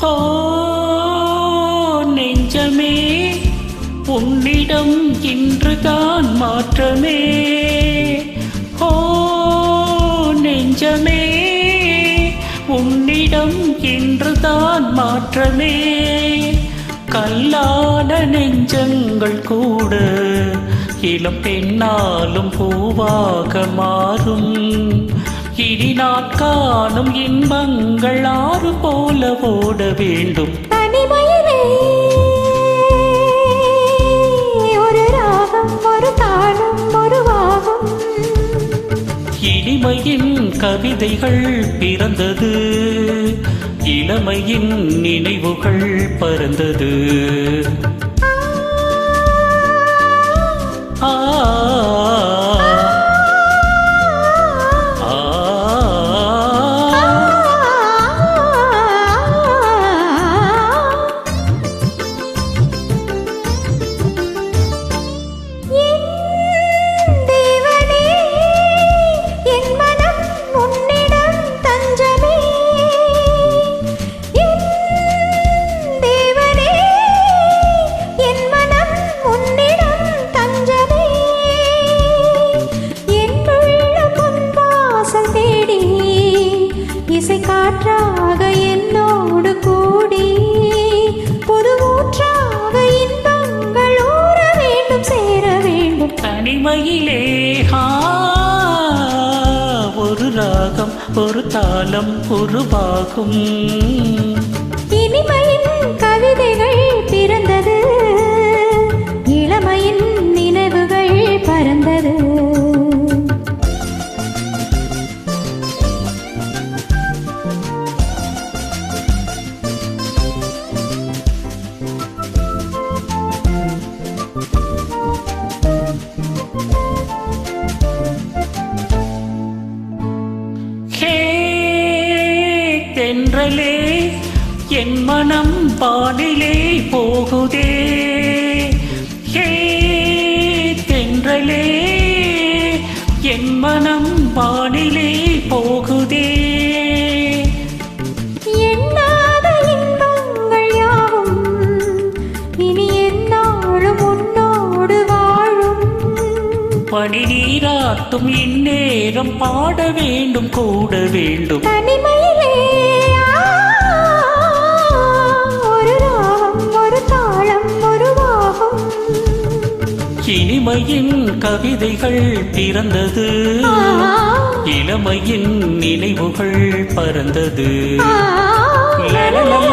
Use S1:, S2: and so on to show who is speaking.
S1: ஓ நெஞ்சமே உன்னிடம் இன்றுதான் மாற்றமே. ஹோ நெஞ்சமே உன்னிடம் இன்றுதான் மாற்றமே. கல்லான நெஞ்சங்கள் கூட இளம் பெண்ணாலும் பூவாக மாறும். நான் காணும் இன்பங்கள் ஆறு போல ஓட வேண்டும். இனிமையின் கவிதைகள் பிறந்தது. இளமையின் நினைவுகள் பறந்தது. ஆ. ராகம் ஒரு தாளம் உருவாகும்.
S2: இனிமையின் கவிதைகள்
S1: என் மனம் பாடிலே போகுதே. ஹே தென்றலே. என் மனம் பாடிலே போகுதே. பனி நீராட்டும் இந்நேரம் பாட வேண்டும் கூட வேண்டும்.
S2: தனிமையிலே
S1: இனிமையின் கவிதைகள் பிறந்தது இளமையின் நினைவுகள் பறந்தது.
S2: ஆ,